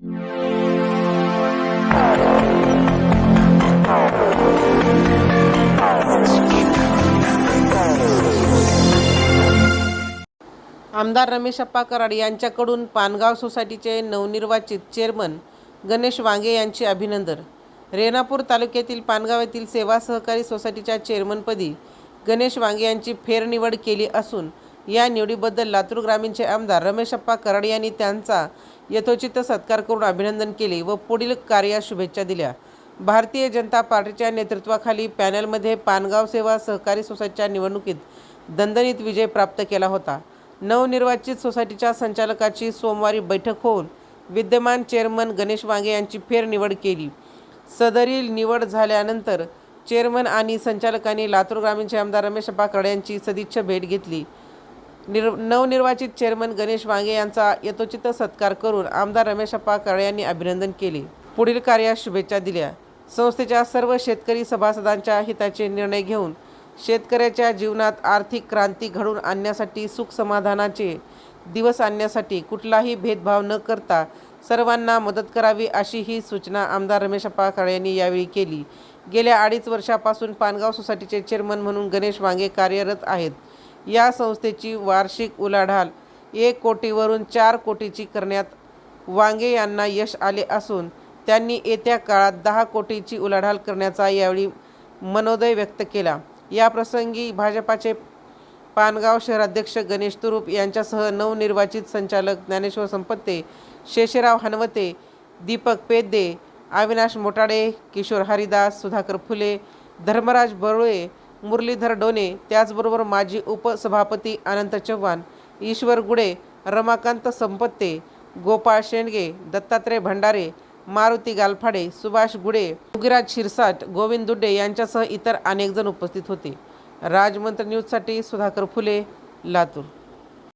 आमदार रमेश अप्पा कराड यांच्याकडून पानगाव सोसायटीचे नवनिर्वाचित चेअरमन गणेश वांगे यांचे अभिनंदन. रेणापूर तालुक्यातील पानगाव येथील सेवा सहकारी सोसायटीच्या चेअरमनपदी गणेश वांगे यांची फेरनिवड केली असून या निवडीबद्दल लातूर ग्रामीणचे आमदार रमेशप्पा कराड यांनी त्यांचा यथोचित सत्कार करून अभिनंदन केले व पुढील कार्यास शुभेच्छा दिल्या. भारतीय जनता पार्टीच्या नेतृत्वाखाली पॅनलमध्ये पानगाव सेवा सहकारी सोसायटीच्या निवडणुकीत दणदणीत विजय प्राप्त केला होता. नवनिर्वाचित सोसायटीच्या संचालकाची सोमवारी बैठक होऊन विद्यमान चेअरमन गणेश वांगे यांची फेरनिवड केली. सदरील निवड झाल्यानंतर चेअरमन आणि संचालकांनी लातूर ग्रामीणचे आमदार रमेश पाकड यांची सदिच्छा भेट घेतली. निर नवनिर्वाचित चेअरमन गणेश वांगे यांचा यथोचित सत्कार करून आमदार रमेशप्पा काळे यांनी अभिनंदन केले. पुढील कार्यास शुभेच्छा दिल्या. संस्थेच्या सर्व शेतकरी सभासदांच्या हिताचे निर्णय घेऊन शेतकऱ्याच्या जीवनात आर्थिक क्रांती घडवून आणण्यासाठी सुख समाधानाचे दिवस आणण्यासाठी कुठलाही भेदभाव न करता सर्वांना मदत करावी अशी ही सूचना आमदार रमेशप्पा काळे यांनी यावेळी केली. गेल्या अडीच वर्षापासून पानगाव सोसायटीचे चेअरमन म्हणून गणेश वांगे कार्यरत आहेत. या संस्थेची वार्षिक उलाढाल एक कोटीवरून चार कोटीची करण्यात वांगे यांना यश आले असून त्यांनी येत्या काळात दहा कोटीची उलाढाल करण्याचा यावेळी मनोदय व्यक्त केला. या प्रसंगी भाजपाचे पानगाव शहराध्यक्ष गणेश तुरूप यांच्यासह नवनिर्वाचित संचालक ज्ञानेश्वर संपत्ते शेषराव हनवते दीपक पेद्दे अविनाश मोटाडे किशोर हरिदास सुधाकर फुले धर्मराज बरुळे मुरलीधर डोने त्याचबरोबर माजी उपसभापती अनंत चव्हाण ईश्वर गुडे रमाकांत संपत्ते गोपाळ शेंडगे दत्तात्रय भंडारे मारुती गालफाडे सुभाष गुडे योगीराज शिरसाट गोविंद दुड्डे यांच्यासह इतर अनेकजण उपस्थित होते. राजमंत्र न्यूजसाठी सुधाकर फुले लातूर.